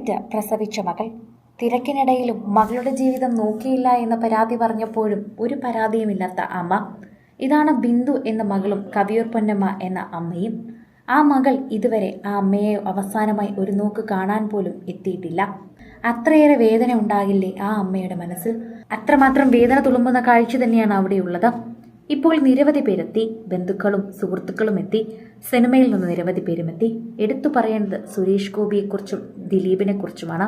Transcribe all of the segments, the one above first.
Pet പ്രസവിച്ച മകൾ. തിരക്കിനിടയിലും മകളുടെ ജീവിതം നോക്കിയില്ല എന്ന പരാതി പറഞ്ഞപ്പോഴും ഒരു പരാതിയുമില്ലാത്ത അമ്മ. ഇതാണ് ബിന്ദു എന്ന മകളും കവിയൂർ പൊന്നമ്മ എന്ന അമ്മയും. ആ മകൾ ഇതുവരെ ആ അമ്മയെ അവസാനമായി ഒരു നോക്ക് കാണാൻ പോലും എത്തിയിട്ടില്ല. അത്രയേറെ വേദന ഉണ്ടാകില്ലേ ആ അമ്മയുടെ മനസ്സിൽ? അത്രമാത്രം വേദന തുളുമ്പുന്ന കാഴ്ച തന്നെയാണ് അവിടെയുള്ളത്. ഇപ്പോൾ നിരവധി പേരെത്തി ബന്ധുക്കളും സുഹൃത്തുക്കളും എത്തി സിനിമയിൽ നിന്ന് നിരവധി പേരുമെത്തി. എടുത്തു പറയേണ്ടത് സുരേഷ് ഗോപിയെക്കുറിച്ചും ദിലീപിനെക്കുറിച്ചുമാണ്.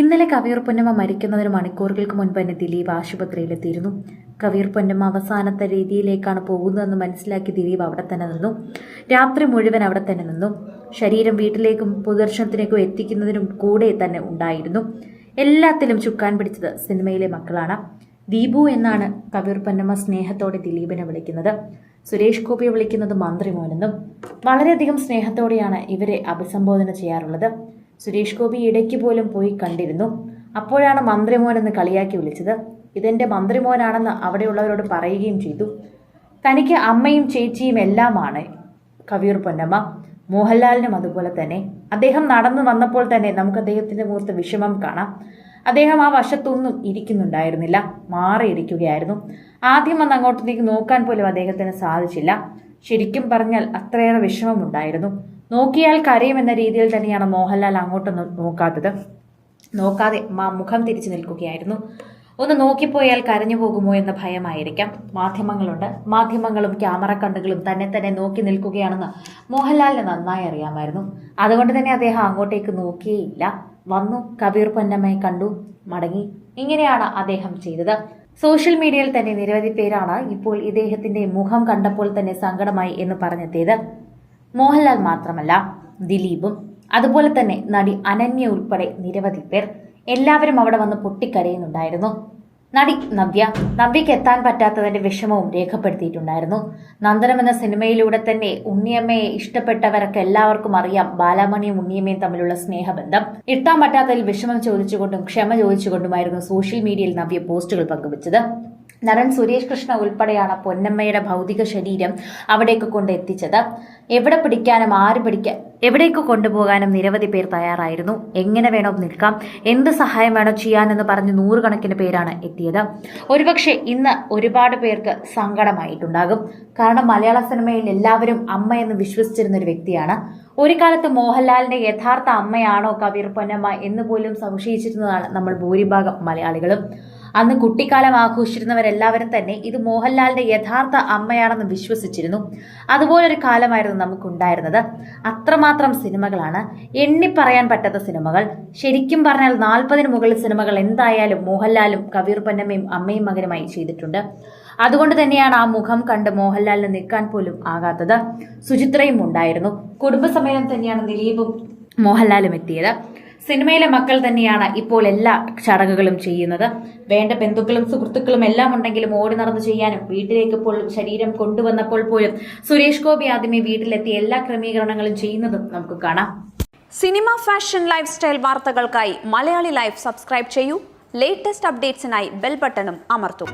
ഇന്നലെ കവിയൂർ പൊന്നമ്മ മരിക്കുന്നതിന് മണിക്കൂറുകൾക്ക് മുൻപ് തന്നെ ദിലീപ് ആശുപത്രിയിലെത്തിയിരുന്നു. കവിയൂർ പൊന്നമ്മ അവസാനത്തെ രീതിയിലേക്കാണ് പോകുന്നതെന്ന് മനസ്സിലാക്കി ദിലീപ് അവിടെ തന്നെ നിന്നു. രാത്രി മുഴുവൻ അവിടെ തന്നെ നിന്നു. ശരീരം വീട്ടിലേക്കും പൊതുദർശനത്തിലേക്കും എത്തിക്കുന്നതിനും കൂടെ തന്നെ ഉണ്ടായിരുന്നു. എല്ലാത്തിലും ചുക്കാൻ പിടിച്ചത് സിനിമയിലെ മക്കളാണ്. ദീപു എന്നാണ് കബീർ പൊന്നമ്മ സ്നേഹത്തോടെ ദിലീപിനെ വിളിക്കുന്നത്. സുരേഷ് ഗോപിയെ വിളിക്കുന്നത് മന്ത്രിമോനെന്നും വളരെയധികം സ്നേഹത്തോടെയാണ് ഇവരെ അഭിസംബോധന ചെയ്യാറുള്ളത്. സുരേഷ് ഗോപി ഇടയ്ക്ക് പോലും പോയി കണ്ടിരുന്നു. അപ്പോഴാണ് മന്ത്രിമോനെന്ന് കളിയാക്കി വിളിച്ചത്. ഇതെന്റെ മന്ത്രിമോനാണെന്ന് അവിടെയുള്ളവരോട് പറയുകയും ചെയ്തു. തനിക്ക് അമ്മയും ചേച്ചിയും എല്ലാമാണ് കവിയൂർ പൊന്നമ്മ. മോഹൻലാലിനും അതുപോലെ തന്നെ. അദ്ദേഹം നടന്നു വന്നപ്പോൾ തന്നെ നമുക്ക് അദ്ദേഹത്തിന്റെ മുഖത്ത് വിഷമം കാണാം. അദ്ദേഹം ആ വശത്തൊന്നും ഇരിക്കുന്നുണ്ടായിരുന്നില്ല. മാറിയിരിക്കുകയായിരുന്നു. ആദ്യം വന്ന് അങ്ങോട്ടേക്ക് നോക്കാൻ പോലും അദ്ദേഹത്തിന് സാധിച്ചില്ല. ശരിക്കും പറഞ്ഞാൽ അത്രയേറെ വിഷമമുണ്ടായിരുന്നു. നോക്കിയാൽ കരയുമെന്ന രീതിയിൽ തന്നെയാണ് മോഹൻലാൽ അങ്ങോട്ടൊന്നും നോക്കാത്തത്. നോക്കാതെ മുഖം തിരിച്ചു നിൽക്കുകയായിരുന്നു. ഒന്ന് നോക്കിപ്പോയാൽ കരഞ്ഞു പോകുമോ എന്ന ഭയമായിരിക്കാം. മാധ്യമങ്ങളുണ്ട്. മാധ്യമങ്ങളും ക്യാമറ കണ്ണുകളും തന്നെ തന്നെ നോക്കി നിൽക്കുകയാണെന്ന് മോഹൻലാലിന് നന്നായി അറിയാമായിരുന്നു. അതുകൊണ്ട് തന്നെ അദ്ദേഹം അങ്ങോട്ടേക്ക് നോക്കിയേയില്ല. വന്നു. കബീർ പൊന്നമ്മയെ കണ്ടു മടങ്ങി. ഇങ്ങനെയാണ് അദ്ദേഹം ചെയ്തത്. സോഷ്യൽ മീഡിയയിൽ തന്നെ നിരവധി പേരാണ് ഇപ്പോൾ ഇദ്ദേഹത്തിന്റെ മുഖം കണ്ടപ്പോൾ തന്നെ സങ്കടമായി എന്ന് പറഞ്ഞെത്തിയത് മോഹൻലാൽ മാത്രമല്ല ദിലീപും അതുപോലെ തന്നെ നടി അനന്യ ഉൾപ്പെടെ നിരവധി പേർ എല്ലാവരും അവിടെ വന്ന് പൊട്ടിക്കരയുന്നുണ്ടായിരുന്നു. നടി നവ്യ നവ്യയ്ക്ക് എത്താൻ പറ്റാത്തതിന്റെ വിഷമവും രേഖപ്പെടുത്തിയിട്ടുണ്ടായിരുന്നു. നന്ദനം എന്ന സിനിമയിലൂടെ തന്നെ ഉണ്ണിയമ്മയെ ഇഷ്ടപ്പെട്ടവരൊക്കെ എല്ലാവർക്കും അറിയാം. ബാലാമണിയും ഉണ്ണിയമ്മയും തമ്മിലുള്ള സ്നേഹബന്ധം. എത്താൻ പറ്റാത്തതിൽ വിഷമം ചോദിച്ചുകൊണ്ടും ക്ഷമ ചോദിച്ചുകൊണ്ടുമായിരുന്നു സോഷ്യൽ മീഡിയയിൽ നവ്യ പോസ്റ്റുകൾ പങ്കുവച്ചത്. നടൻ സുരേഷ് കൃഷ്ണ ഉൾപ്പെടെയാണ് പൊന്നമ്മയുടെ ഭൗതിക ശരീരം അവിടേക്ക് കൊണ്ട് എത്തിച്ചത് എവിടെ പിടിക്കാനും ആര് പിടിക്കാൻ എവിടേക്ക് കൊണ്ടുപോകാനും നിരവധി പേർ തയ്യാറായിരുന്നു. എങ്ങനെ വേണോ നിൽക്കാം എന്ത് സഹായം വേണോ ചെയ്യാനെന്ന് പറഞ്ഞ് നൂറുകണക്കിന് പേരാണ് എത്തിയത്. ഒരുപക്ഷെ ഇന്ന് ഒരുപാട് പേർക്ക് സങ്കടമായിട്ടുണ്ടാകും. കാരണം മലയാള സിനിമയിൽ എല്ലാവരും അമ്മ എന്ന് വിശ്വസിച്ചിരുന്ന ഒരു വ്യക്തിയാണ്. ഒരു കാലത്ത് മോഹൻലാലിന്റെ യഥാർത്ഥ അമ്മയാണോ കവിർ പൊന്നമ്മ എന്ന് പോലും സംശയിച്ചിരുന്നതാണ് നമ്മൾ ഭൂരിഭാഗം മലയാളികളും. അന്ന് കുട്ടിക്കാലം ആഘോഷിച്ചിരുന്നവരെല്ലാവരും തന്നെ ഇത് മോഹൻലാലിന്റെ യഥാർത്ഥ അമ്മയാണെന്ന് വിശ്വസിച്ചിരുന്നു. അതുപോലൊരു കാലമായിരുന്നു നമുക്കുണ്ടായിരുന്നത്. അത്രമാത്രം സിനിമകളാണ്. എണ്ണി പറയാൻ പറ്റാത്ത സിനിമകൾ. ശരിക്കും പറഞ്ഞാൽ നാൽപ്പതിന് മുകളിൽ സിനിമകൾ എന്തായാലും മോഹൻലാലും കബീർ പൊന്നമ്മയും അമ്മയും മകനുമായി ചെയ്തിട്ടുണ്ട്. അതുകൊണ്ട് തന്നെയാണ് ആ മുഖം കണ്ട് മോഹൻലാലിന് നിൽക്കാൻ പോലും ആകാത്തത്. സുചിത്രയും ഉണ്ടായിരുന്നു. കുടുംബസമേതം തന്നെയാണ് ദിലീപും മോഹൻലാലും എത്തിയത്. സിനിമയിലെ മക്കൾ തന്നെയാണ് ഇപ്പോൾ എല്ലാ ചടങ്ങുകളും ചെയ്യുന്നത്. വേണ്ട ബന്ധുക്കളും സുഹൃത്തുക്കളും എല്ലാം ഉണ്ടെങ്കിലും ഓടി നടന്ന് ചെയ്യാനും വീട്ടിലേക്ക് ഇപ്പോൾ ശരീരം കൊണ്ടുവന്നപ്പോൾ പോലും സുരേഷ് ഗോപി ആദ്യമേ വീട്ടിലെത്തി എല്ലാ ക്രമീകരണങ്ങളും ചെയ്യുന്നതും നമുക്ക് കാണാം. സിനിമ ഫാഷൻ ലൈഫ് സ്റ്റൈൽ വാർത്തകൾക്കായി മലയാളി ലൈഫ് സബ്സ്ക്രൈബ് ചെയ്യൂ. ലേറ്റസ്റ്റ് അപ്ഡേറ്റ്സിനായി ബെൽ ബട്ടണും അമർത്തും.